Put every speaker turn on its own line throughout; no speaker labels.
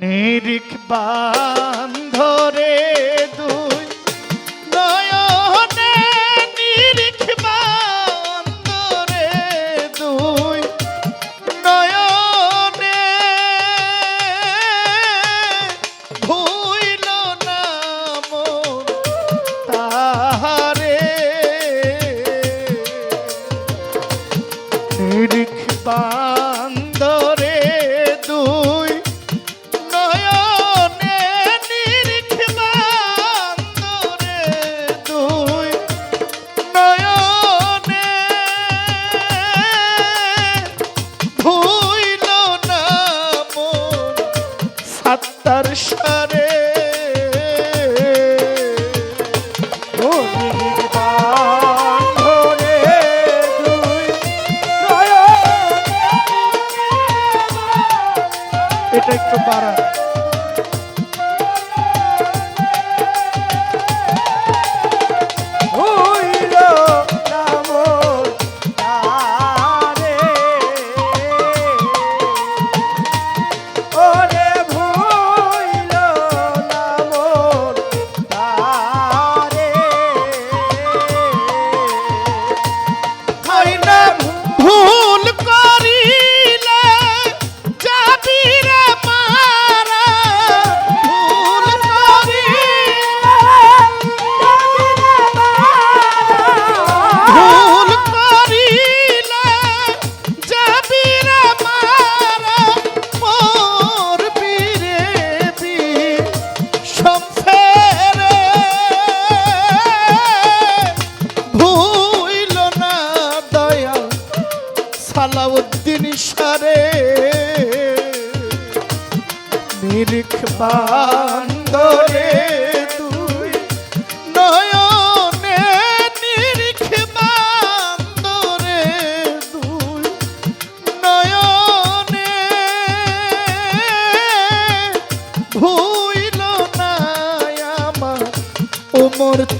নিরিখ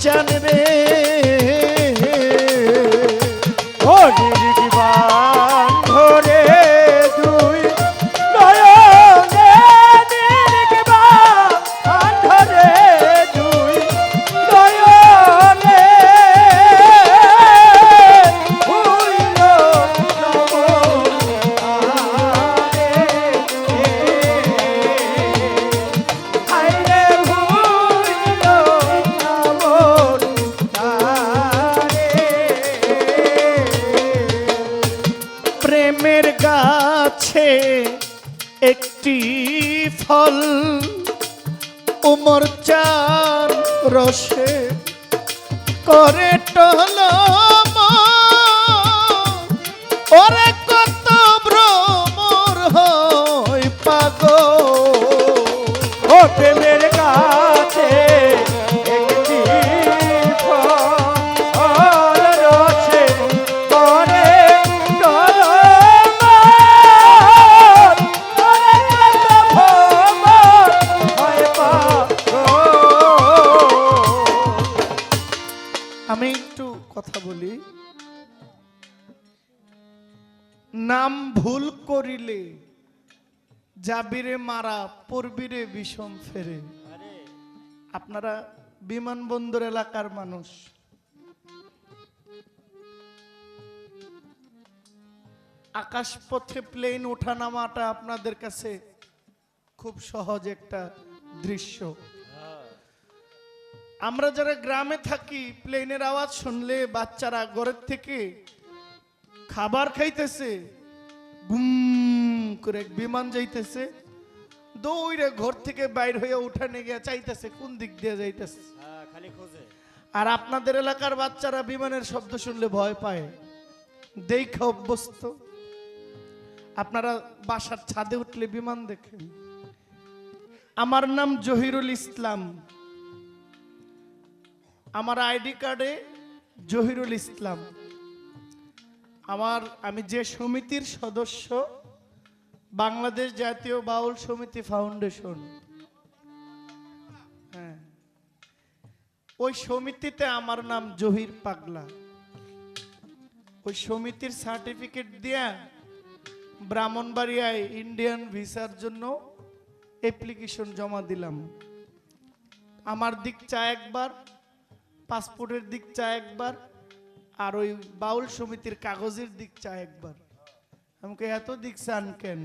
ওমর ফল উমর চার রসে করে টল। বিষম ফেরে। আপনারা বিমানবন্দর এলাকার মানুষ। আকাশপথে প্লেন ওঠানামাটা আপনাদের কাছে খুব সহজ একটা দৃশ্য। আমরা যারা গ্রামে থাকি প্লেনের আওয়াজ শুনলে বাচ্চারা ঘরের থেকে খাবার খাইতেছে, বুম করে বিমান যাইতেছে। দৌড়ে ঘর থেকে বাইর হয়ে উঠানে গিয়ে চাইতেছে কোন দিক দিয়ে যাইতেছে? আর আপনাদের এলাকার বাচ্চারা বিমানের শব্দ শুনলে ভয় পায়। দেখে অভ্যস্ত। আপনারা বাসার ছাদে উঠলে বিমান দেখেন। আমার নাম জহিরুল ইসলাম। আমার আইডি কার্ডে জহিরুল ইসলাম। আমার আমি যে সমিতির সদস্য বাংলাদেশ জাতীয় বাউল সমিতি ফাউন্ডেশন। হ্যাঁ। ওই সমিতিতে আমার নাম জহির পাগলা। ওই সমিতির সার্টিফিকেট দিয়া ব্রাহ্মণবাড়িয়ায় ইন্ডিয়ান ভিসার জন্য অ্যাপ্লিকেশন জমা দিলাম। আমার দিক চা একবার, পাসপোর্টের দিক চা একবার, আর ওই বাউল সমিতির কাগজের দিক চা একবার। আমাকে এত দিক চান কেন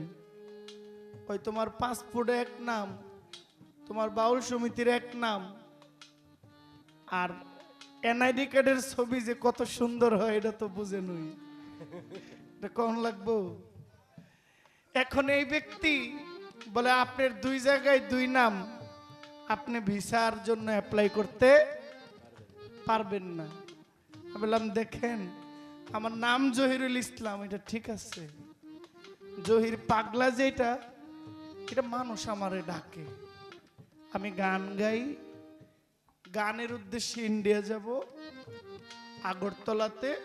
ওই তোমার পাসপোর্টে এক নাম তোমার বাউল সমিতির এক নাম আর এনআইডি কার্ডের ছবি যে কত সুন্দর হয় এটা তো বুঝে নই এটা কম লাগবো এখন এই ব্যক্তি বলে আপনার দুই জায়গায় দুই নাম আপনি ভিসার জন্য অ্যাপ্লাই করতে পারবেন না বললাম দেখেন আমার নাম জহিরুল ইসলাম, এটা ঠিক আছে। জহির পাগলা যেটা, এটা মানুষ আমারে ডাকে। আমি গান গাই, গানের উদ্দেশ্যে ইন্ডিয়া যাব, আগরতলাতে।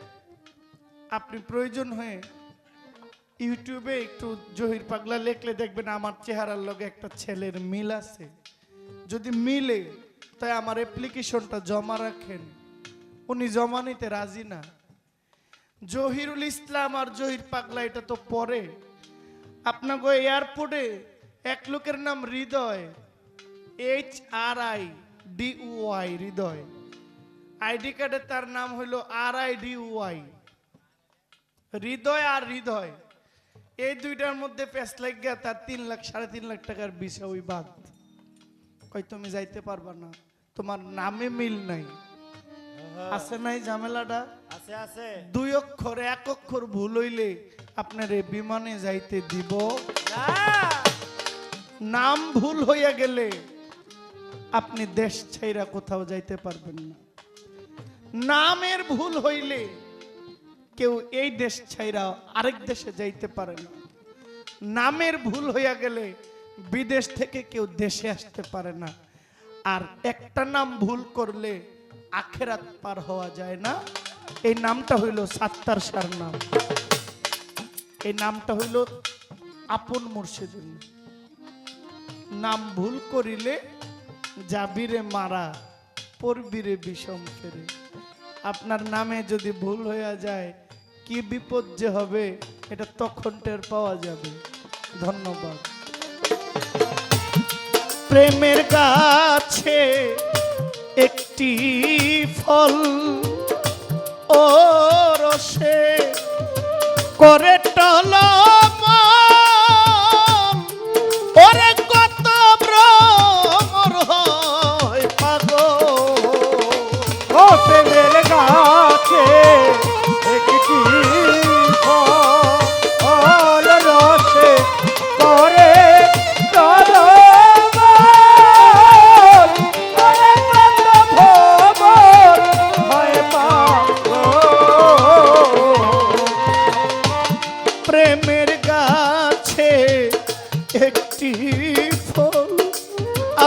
আপনি প্রয়োজন হয়ে ইউটিউবে একটু জহির পাগলা লেখলে দেখবেন আমার চেহারার লগে একটা ছেলের মিল আছে। যদি মিলে, তাই আমার অ্যাপ্লিকেশনটা জমা রাখেন। উনি জমা নিতে রাজি না। জহিরুল ইসলাম আর জহির পাগলা এটা তো পরে। আপনাকে এয়ারপোর্টে এক লোকের নাম Hridoy H R I D Y Hridoy. ID কার্ডে তার নাম হইল R I D Y Hridoy আর হৃদয় এই দুইটার মধ্যে পেস লাগিয়া তার তিন লাখ সাড়ে তিন লাখ টাকার বিষয় ওই বাদ কই তুমি যাইতে পারবা না তোমার নামে মিল নাই। আছে নাই ঝামেলাটা?
আছে আছে।
দুই অক্ষর এক অক্ষর ভুল হইলে আপনার বিমানে যাইতে দিব। নাম ভুল হইয়া গেলে আপনি দেশ ছাইরা কোথাও যাইতে পারবেন না। নামের ভুল হইলে কেউ এই দেশ ছাইরা আরেক দেশে যাইতে পারে না। নামের ভুল হইয়া গেলে বিদেশ থেকে কেউ দেশে আসতে পারে না। আর একটা নাম ভুল করলে আখেরাত পার হওয়া যায় না। এই নামটা হইল সাত্তার সার নাম। এই নামটা হইল আপন মুর্শিদের নাম। ভুল করিলে যাবিরে মারা পড়বিরে বিষম ফেরে। আপনার নামে যদি ভুল হইয়া যায়, কি বিপদ যে হবে, এটা তখন টের পাওয়া যাবে। ধন্যবাদ। প্রেমের গাছে একটি ফল ও রসে করে টলম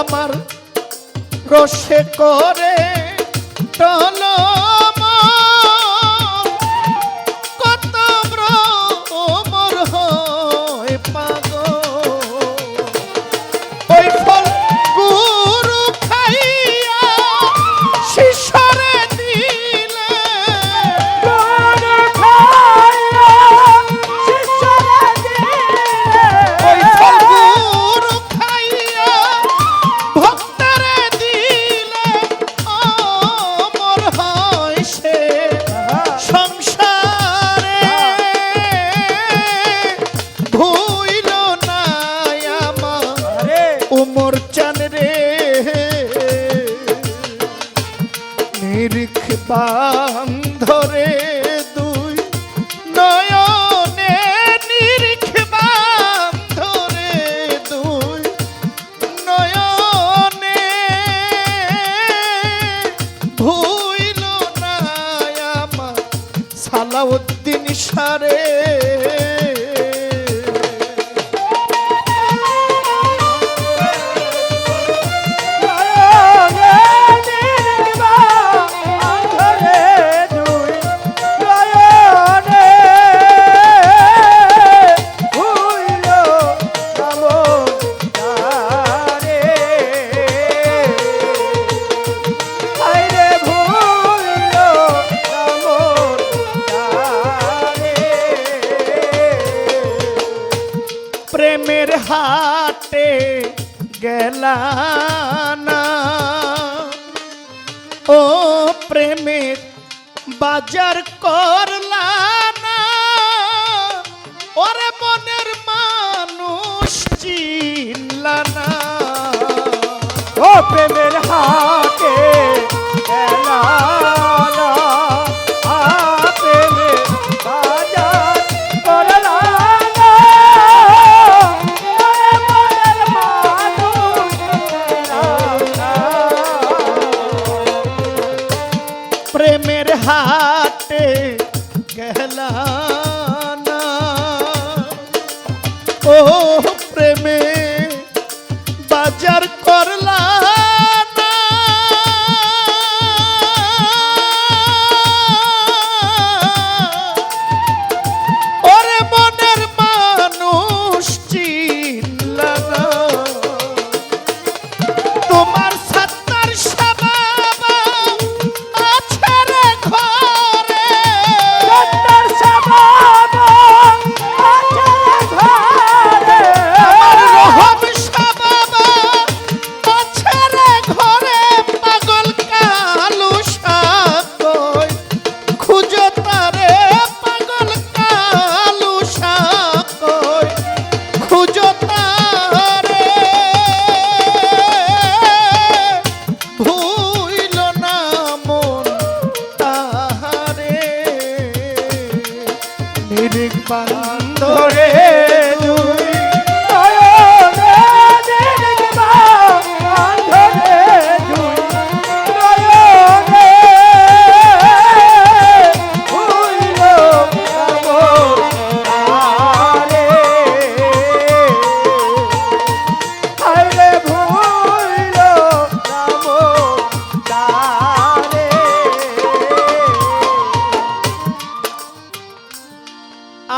আমার রসে করে টলম সালাউদ্দিন সারে প্রেমের হাতে গেলানা।
ও প্রেমের বাজার করলানা। ওরে মনের মানুষ
চিল্লানা ও
প্রেমের হাতে গেলানা। tu mano.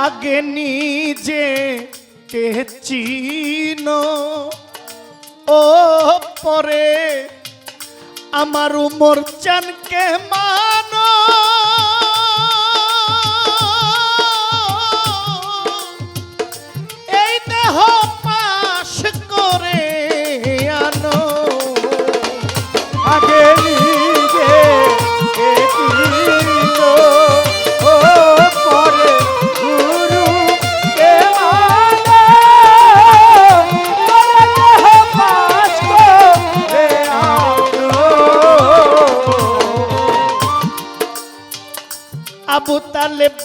আগে নিজে কে চিন ও পরে আমার
মোর চান কে মানো।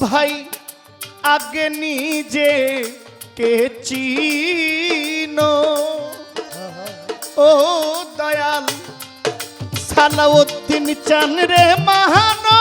ভাই আগে নিজে কে চিনো? ও দয়াল সালাউদ্দিন চান রে মহানো।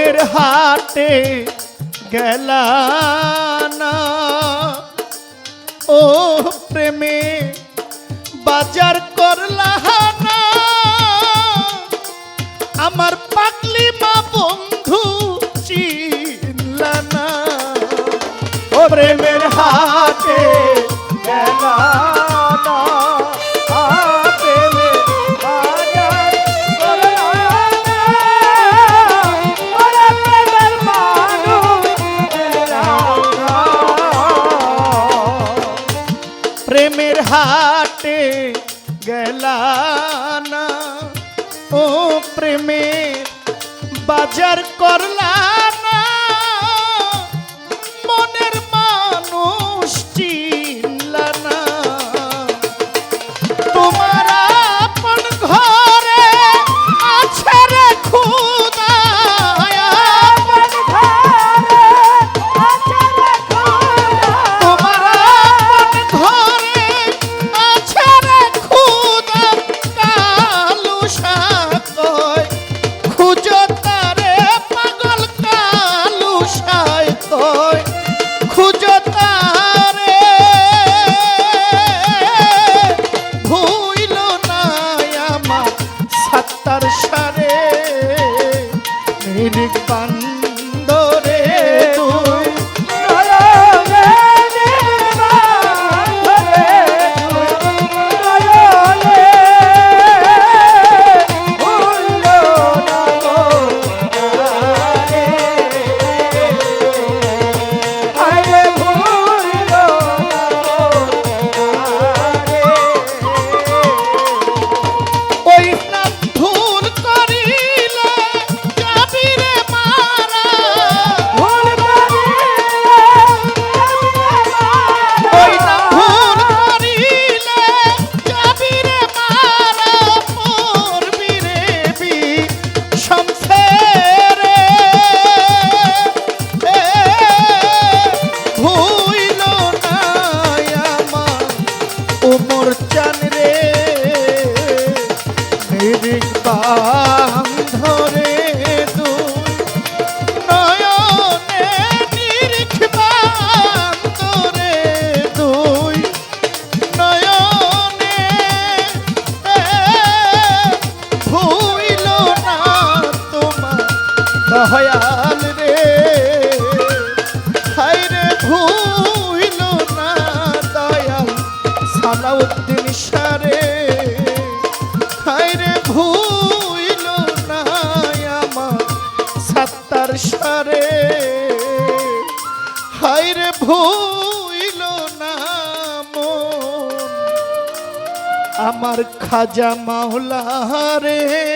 প্রেমের হাটে গেলা না। ও প্রেমে বাজার করলা না। আমার পাগলি মা বন্ধু চিনলা না।
ও প্রেমে কাটে গেলানা ও প্রেমের বাজার
দয়াল রে। হাই রে, ভুইল না দয়াল সালাউদ্দিন সারে। হাই রে, ভুইল না আমার সাত্তার সারে। হাই রে, ভুইল না আমার খাজা মাওলা রে।